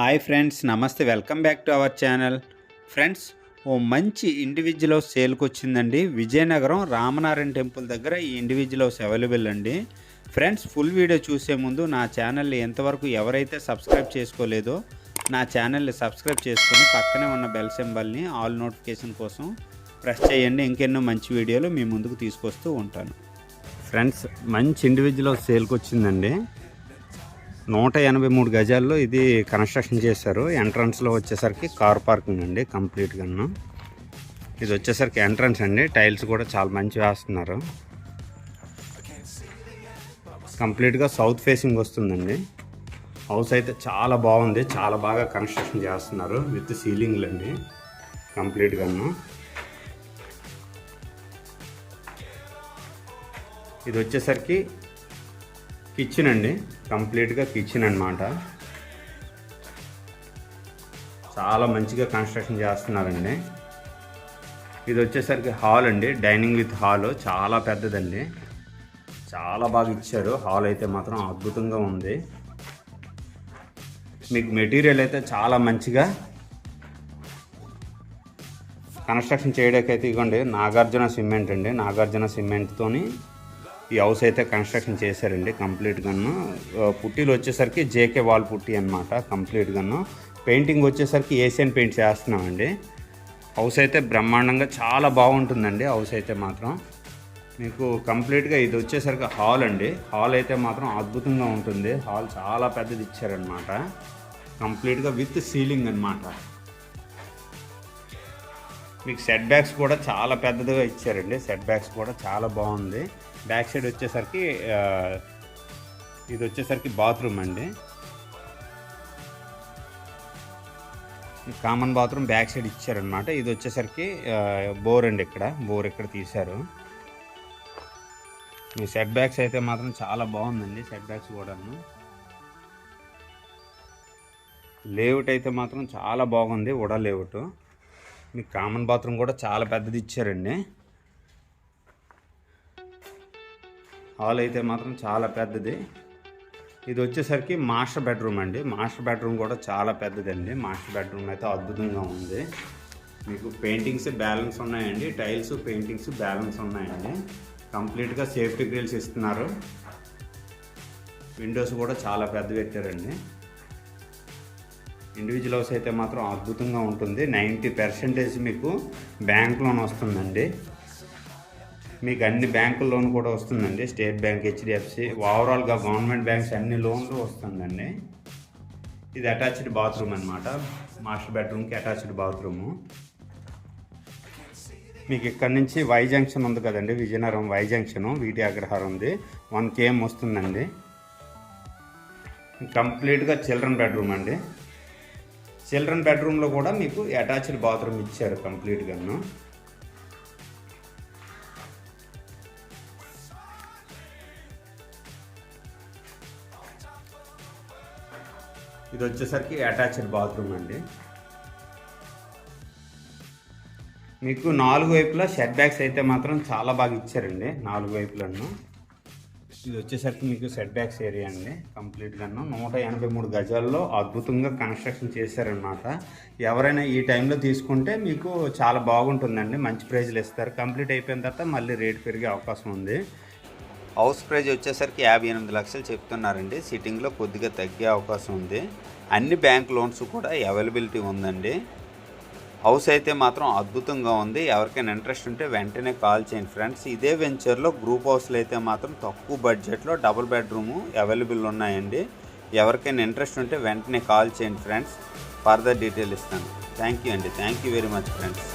Hi friends నమస్తే. Welcome back to our channel. Friends ఓ మంచి individual house సేల్కి వచ్చిందండి. విజయనగరం రామనారాయణ టెంపుల్ దగ్గర ఈ ఇండివిజువల్ హౌస్ అవైలబుల్ అండి. ఫ్రెండ్స్ ఫుల్ వీడియో చూసే ముందు నా ఛానల్ని ఎంతవరకు ఎవరైతే సబ్స్క్రైబ్ చేసుకోలేదో నా ఛానల్ని సబ్స్క్రైబ్ చేసుకొని పక్కనే ఉన్న బెల్ సింబల్ని ఆల్ నోటిఫికేషన్ కోసం ప్రెస్ చేయండి. ఇంకెన్నో మంచి వీడియోలు మీ ముందుకు తీసుకొస్తూ ఉంటాను. ఫ్రెండ్స్ మంచి ఇండివిజువల్ హౌస్ సేల్కి వచ్చిందండి. నూట ఎనభై మూడు గజాల్లో ఇది కన్స్ట్రక్షన్ చేశారు. ఎంట్రన్స్లో వచ్చేసరికి కార్ పార్కింగ్ అండి కంప్లీట్గాను ఇది వచ్చేసరికి ఎంట్రన్స్ అండి టైల్స్ కూడా చాలా మంచి వేస్తున్నారు. కంప్లీట్గా సౌత్ ఫేసింగ్ వస్తుందండి. హౌస్ అయితే చాలా బాగుంది చాలా బాగా కన్స్ట్రక్షన్ చేస్తున్నారు విత్ సీలింగ్లు అండి. కంప్లీట్గాను ఇది వచ్చేసరికి కిచెన్ అండి. కంప్లీట్గా కిచెన్ అనమాట చాలా మంచిగా కన్స్ట్రక్షన్ చేస్తున్నారండి. ఇది వచ్చేసరికి హాల్ అండి. డైనింగ్ విత్ హాల్ చాలా పెద్దదండి. చాలా బాగా ఇచ్చారు. హాల్ అయితే మాత్రం అద్భుతంగా ఉంది. మీకు మెటీరియల్ అయితే చాలా మంచిగా కన్స్ట్రక్షన్ చేయడానికి అయితే ఇవ్వండి నాగార్జున సిమెంట్ అండి. నాగార్జున సిమెంట్తోని ఈ హౌస్ అయితే కన్స్ట్రక్షన్ చేశారండి కంప్లీట్గాను పుట్టీలు వచ్చేసరికి జేకే వాల్ పుట్టి అనమాట కంప్లీట్గాను పెయింటింగ్ వచ్చేసరికి ఏషియన్ పెయింట్ చేస్తున్నామండి హౌస్ అయితే బ్రహ్మాండంగా చాలా బాగుంటుందండి హౌస్ అయితే మాత్రం. మీకు కంప్లీట్గా ఇది వచ్చేసరికి హాల్ అండి. హాల్ అయితే మాత్రం అద్భుతంగా ఉంటుంది. హాల్ చాలా పెద్దది ఇచ్చారనమాట కంప్లీట్గా విత్ సీలింగ్ అనమాట మీకు సెట్ బ్యాక్స్ కూడా చాలా పెద్దదిగా ఇచ్చారండి. సెట్ బ్యాక్స్ కూడా చాలా బాగుంది. బ్యాక్ సైడ్ వచ్చేసరికి ఇది వచ్చేసరికి బాత్రూమ్ అండి. కామన్ బాత్రూమ్ బ్యాక్ సైడ్ ఇచ్చారనమాట ఇది వచ్చేసరికి బోర్ అండి ఇక్కడ. బోర్ ఇక్కడ తీశారు. మీ సెట్ బ్యాక్స్ అయితే మాత్రం చాలా బాగుందండి సెట్ బ్యాక్స్ కూడాను. లేఅవుట్ అయితే మాత్రం చాలా బాగుంది ఉడా లేఅవుట్. మీకు కామన్ బాత్రూమ్ కూడా చాలా పెద్దది ఇచ్చారండి. హాల్ అయితే మాత్రం చాలా పెద్దది. ఇది వచ్చేసరికి మాస్టర్ బెడ్రూమ్ అండి. మాస్టర్ బెడ్రూమ్ కూడా చాలా పెద్దదండి. మాస్టర్ బెడ్రూమ్ అయితే అద్భుతంగా ఉంది. మీకు పెయింటింగ్స్ బ్యాలెన్స్ ఉన్నాయండి. టైల్స్ పెయింటింగ్స్ బ్యాలెన్స్ ఉన్నాయండి. కంప్లీట్గా సేఫ్టీ గ్రిల్స్ ఇస్తున్నారు. విండోస్ కూడా చాలా పెద్ద పెట్టారండి ఇండివిజువల్ హౌస్ అయితే మాత్రం అద్భుతంగా ఉంటుంది. నైంటీ పర్సెంటేజ్ మీకు బ్యాంక్ లోన్ వస్తుందండి. మీకు అన్ని బ్యాంకుల లోన్ కూడా వస్తుందండి. State bank HDFC. ఓవరాల్గా గవర్నమెంట్ బ్యాంక్స్ అన్ని లోన్లు వస్తుందండి. ఇది అటాచ్డ్ బాత్రూమ్ అనమాట మాస్టర్ బెడ్రూమ్కి అటాచ్డ్ బాత్రూము. మీకు ఇక్కడ నుంచి వై జంక్షన్ ఉంది కదండి విజయనగరం వై జంక్షన్ వీటి అగ్రహారం ఉంది. వన్ కేఎం వస్తుందండి. కంప్లీట్గా చిల్డ్రన్ బెడ్రూమ్ అండి. చిల్డ్రన్ బెడ్రూమ్లో కూడా మీకు అటాచ్డ్ బాత్రూమ్ ఇచ్చారు కంప్లీట్గాను. ఇది వచ్చేసరికి అటాచ్డ్ బాత్రూమ్ అండి. మీకు నాలుగు వైపులా షెడ్ బ్యాగ్స్ అయితే మాత్రం చాలా బాగా ఇచ్చారండి నాలుగు వైపులను ఇది వచ్చేసరికి మీకు సెట్ బ్యాక్స్ ఏరియా అండి కంప్లీట్గాను నూట ఎనభై మూడు గజాల్లో అద్భుతంగా కన్స్ట్రక్షన్ చేశారనమాట ఎవరైనా ఈ టైంలో తీసుకుంటే మీకు చాలా బాగుంటుందండి మంచి ప్రైజ్లు ఇస్తారు. కంప్లీట్ అయిపోయిన తర్వాత మళ్ళీ రేట్ పెరిగే అవకాశం ఉంది. హౌస్ ప్రైజ్ వచ్చేసరికి యాభై ఎనిమిది లక్షలు చెప్తున్నారండి. సిట్టింగ్లో కొద్దిగా తగ్గే అవకాశం ఉంది. అన్ని బ్యాంక్ లోన్స్ కూడా అవైలబిలిటీ ఉందండి. హౌస్ అయితే మాత్రం అద్భుతంగా ఉంది. ఎవరికైనా ఇంట్రెస్ట్ ఉంటే వెంటనే కాల్ చేయండి ఫ్రెండ్స్ ఇదే వెంచర్లో గ్రూప్ హౌస్లో అయితే మాత్రం తక్కువ బడ్జెట్లో డబుల్ బెడ్రూము అవైలబుల్ ఉన్నాయండి. ఎవరికైనా ఇంట్రెస్ట్ ఉంటే వెంటనే కాల్ చేయండి ఫ్రెండ్స్ ఫర్దర్ డీటెయిల్ ఇస్తాను. థ్యాంక్ యూ అండి. Thank you very much friends